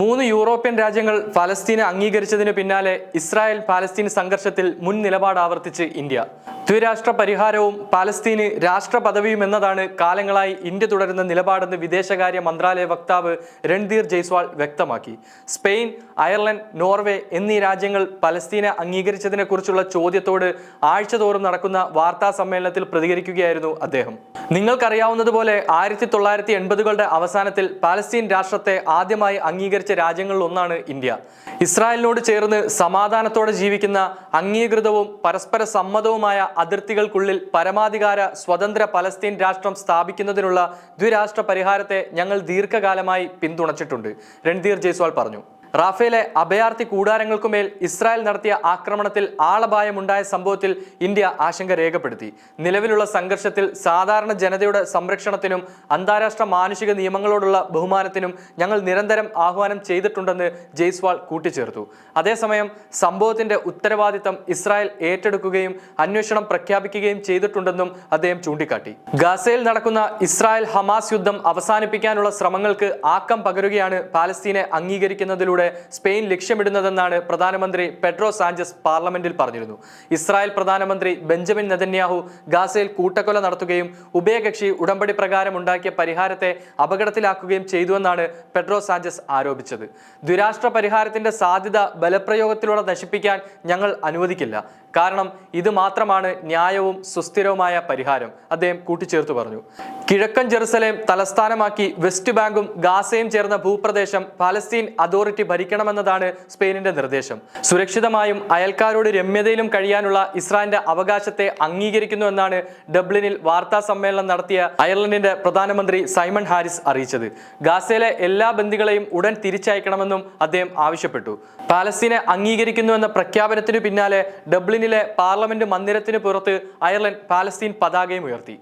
മൂന്ന് യൂറോപ്യൻ രാജ്യങ്ങൾ ഫലസ്തീനെ അംഗീകരിച്ചതിന് പിന്നാലെ ഇസ്രായേൽ പാലസ്തീൻ സംഘർഷത്തിൽ മുൻ നിലപാട് ആവർത്തിച്ച് ഇന്ത്യ. ദ്വിരാഷ്ട്ര പരിഹാരവും പാലസ്തീന് രാഷ്ട്ര പദവിയും എന്നതാണ് കാലങ്ങളായി ഇന്ത്യ തുടരുന്ന നിലപാടെന്ന് വിദേശകാര്യ മന്ത്രാലയ വക്താവ് രൺധീർ ജയ്സ്വാൾ വ്യക്തമാക്കി. സ്പെയിൻ അയർലൻഡ് നോർവേ എന്നീ രാജ്യങ്ങൾ പലസ്തീനെ അംഗീകരിച്ചതിനെക്കുറിച്ചുള്ള ചോദ്യത്തോട് ആഴ്ചതോറും നടക്കുന്ന വാർത്താ സമ്മേളനത്തിൽ പ്രതികരിക്കുകയായിരുന്നു അദ്ദേഹം. നിങ്ങൾക്കറിയാവുന്നതുപോലെ ആയിരത്തി തൊള്ളായിരത്തി എൺപതുകളുടെ അവസാനത്തിൽ പാലസ്തീൻ രാഷ്ട്രത്തെ ആദ്യമായി അംഗീകരിച്ച രാജ്യങ്ങളിൽ ഒന്നാണ് ഇന്ത്യ. ഇസ്രായേലിനോട് ചേർന്ന് സമാധാനത്തോടെ ജീവിക്കുന്ന അംഗീകൃതവും പരസ്പര സമ്മതവുമായ അതിർത്തികൾക്കുള്ളിൽ പരമാധികാര സ്വതന്ത്ര പലസ്തീൻ രാഷ്ട്രം സ്ഥാപിക്കുന്നതിനുള്ള ദ്വിരാഷ്ട്ര പരിഹാരത്തെ ഞങ്ങൾ ദീർഘകാലമായി പിന്തുണച്ചിട്ടുണ്ട്. രൺധീർ ജയ്സ്വാൾ പറഞ്ഞു. റാഫേലെ അഭയാർത്ഥി കൂടാരങ്ങൾക്കുമേൽ ഇസ്രായേൽ നടത്തിയ ആക്രമണത്തിൽ ആളപായമുണ്ടായ സംഭവത്തിൽ ഇന്ത്യ ആശങ്ക രേഖപ്പെടുത്തി. നിലവിലുള്ള സംഘർഷത്തിൽ സാധാരണ ജനതയുടെ സംരക്ഷണത്തിനും അന്താരാഷ്ട്ര മാനുഷിക നിയമങ്ങളോടുള്ള ബഹുമാനത്തിനും ഞങ്ങൾ നിരന്തരം ആഹ്വാനം ചെയ്തിട്ടുണ്ടെന്ന് ജയ്സ്വാൾ കൂട്ടിച്ചേർത്തു. അതേസമയം സംഭവത്തിന്റെ ഉത്തരവാദിത്തം ഇസ്രായേൽ ഏറ്റെടുക്കുകയും അന്വേഷണം പ്രഖ്യാപിക്കുകയും ചെയ്തിട്ടുണ്ടെന്നും അദ്ദേഹം ചൂണ്ടിക്കാട്ടി. ഗാസയിൽ നടക്കുന്ന ഇസ്രായേൽ ഹമാസ് യുദ്ധം അവസാനിപ്പിക്കാനുള്ള ശ്രമങ്ങൾക്ക് ആക്കം പകരുകയാണ് പാലസ്തീനെ അംഗീകരിക്കുന്നതിലൂടെ സ്പെയിൻ ലക്ഷ്യമിടുന്നതെന്നാണ് പ്രധാനമന്ത്രി പെഡ്രോ സാഞ്ചസ് പാർലമെന്റിൽ പറഞ്ഞിരുന്നു. ഇസ്രായേൽ പ്രധാനമന്ത്രി ബെഞ്ചമിൻ നെതന്യാഹു ഗാസയിൽ കൂട്ടക്കൊല നടത്തുകയും ഉഭയകക്ഷി ഉടമ്പടി പ്രകാരം ഉണ്ടാക്കിയ പരിഹാരത്തെ അപകടത്തിലാക്കുകയും ചെയ്തുവെന്നാണ് പെഡ്രോ സാഞ്ചസ് ആരോപിച്ചത്. ദ്വിരാഷ്ട്ര പരിഹാരത്തിന്റെ സാധ്യത ബലപ്രയോഗത്തിലൂടെ നശിപ്പിക്കാൻ ഞങ്ങൾ അനുവദിക്കില്ല. കാരണം ഇത് മാത്രമാണ് ന്യായവും സുസ്ഥിരവുമായ പരിഹാരം. അദ്ദേഹം കൂട്ടിച്ചേർത്തു പറഞ്ഞു. കിഴക്കൻ ജെറുസലേം തലസ്ഥാനമാക്കി വെസ്റ്റ് ബാങ്കും ഗാസയും ചേർന്ന ഭൂപ്രദേശം പാലസ്തീൻ അതോറിറ്റി ഭരിക്കണമെന്നതാണ് സ്പെയിനിന്റെ നിർദ്ദേശം. സുരക്ഷിതമായും അയൽക്കാരോട് രമ്യതയിലും കഴിയാനുള്ള ഇസ്രായേലിന്റെ അവകാശത്തെ അംഗീകരിക്കുന്നുവെന്നാണ് ഡബ്ലിനിൽ വാർത്താ സമ്മേളനം നടത്തിയ അയർലൻഡിന്റെ പ്രധാനമന്ത്രി സൈമൺ ഹാരിസ് അറിയിച്ചത്. ഗാസയിലെ എല്ലാ ബന്ദികളെയും ഉടൻ തിരിച്ചയക്കണമെന്നും അദ്ദേഹം ആവശ്യപ്പെട്ടു. പാലസ്തീനെ അംഗീകരിക്കുന്നുവെന്ന പ്രഖ്യാപനത്തിനു പിന്നാലെ ഡബ്ലിനിലെ പാർലമെന്റ് മന്ദിരത്തിന് പുറത്ത് അയർലൻഡ് പാലസ്തീൻ പതാകയും ഉയർത്തി.